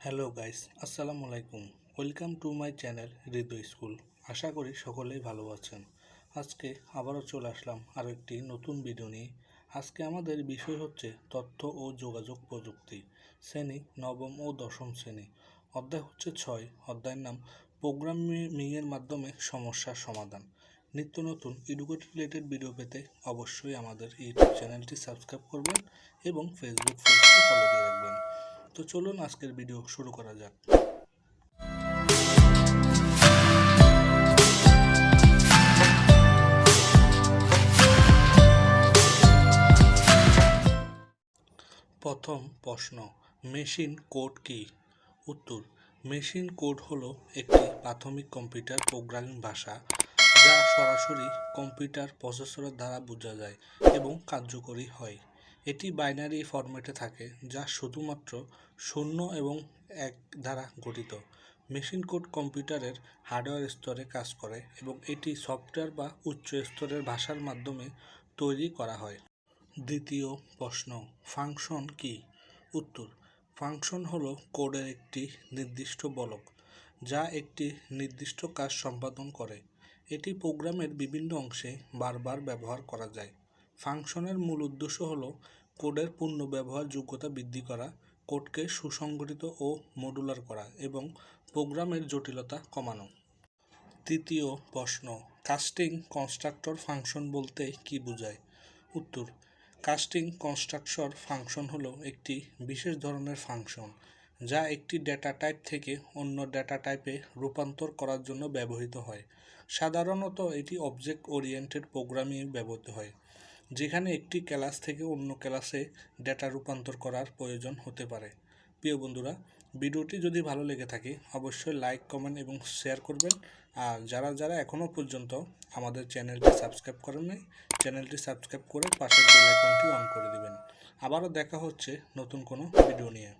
Hello guys, আসসালামু আলাইকুম। Welcome to my channel Hridoy school. আশা করি সকলেই ভালো আছেন। আজকে আবারও চলে আসলাম আরও একটি নতুন ভিডিও নিয়ে। আজকে আমাদের বিষয় হচ্ছে তথ্য ও যোগাযোগ প্রযুক্তি, শ্রেণি, নবম ও দশম শ্রেণি। অধ্যায় হচ্ছে ছয়। অধ্যায়ের নাম প্রোগ্রামিংয়ের মাধ্যমে সমস্যার সমাধান। নিত্য নতুন এডুকেট রিলেটেড ভিডিও পেতে অবশ্যই আমাদের ইউটিউব চ্যানেলটি সাবস্ক্রাইব করবেন এবং ফেসবুক পেজটি ফলো দিয়ে রাখবেন। তো চলুন আজকের ভিডিও শুরু করা যাক। প্রথম প্রশ্ন, মেশিন কোড কি? উত্তর, মেশিন কোড হলো একটি প্রাথমিক কম্পিউটার প্রোগ্রামিং ভাষা যা সরাসরি কম্পিউটার প্রসেসরের দ্বারা বোঝা যায় এবং কার্যকরী হয়। এটি বাইনারি ফরম্যাটে থাকে, যা শুধুমাত্র শূন্য এবং এক দ্বারা গঠিত। মেশিন কোড কম্পিউটারের হার্ডওয়্যার স্তরে কাজ করে এবং এটি সফটওয়্যার বা উচ্চ স্তরের ভাষার মাধ্যমে তৈরি করা হয়। দ্বিতীয় প্রশ্ন ফাংশন কি? উত্তর ফাংশন হলো কোডের একটি নির্দিষ্ট বলক, যা একটি নির্দিষ্ট কাজ সম্পাদন করে। এটি প্রোগ্রামের বিভিন্ন অংশে বারবার ব্যবহার করা যায়। ফাংশনের মূল উদ্দেশ্য হল কোডের পূর্ণ ব্যবহার যোগ্যতা বৃদ্ধি করা, কোডকে সুসংগঠিত ও মডুলার করা এবং প্রোগ্রামের জটিলতা কমানো। তৃতীয় প্রশ্ন, কাস্টিং কনস্ট্রাক্টর ফাংশন বলতে কি বোঝায়? উত্তর, কাস্টিং কনস্ট্রাকশন ফাংশন হলো একটি বিশেষ ধরনের ফাংশন যা একটি ডেটা টাইপ থেকে অন্য ডেটা টাইপে রূপান্তর করার জন্য ব্যবহৃত হয়। সাধারণত এটি অবজেক্ট ওরিয়েন্টেড প্রোগ্রামিংয়ে ব্যবহৃত হয়। যেখানে একটি ক্লাস থেকে অন্য ক্লাসে ডেটা রূপান্তর করার প্রয়োজন হতে পারে। প্রিয় বন্ধুরা, ভিডিওটি যদি ভালো লেগে থাকে, অবশ্যই লাইক, কমেন্ট এবং শেয়ার করবেন। আর যারা যারা এখনও পর্যন্ত আমাদের চ্যানেলটি সাবস্ক্রাইব করেন নাই, চ্যানেলটি সাবস্ক্রাইব করে পাশের বেল আইকনটি অন করে দিবেন। আবারও দেখা হচ্ছে নতুন কোনো ভিডিও নিয়ে।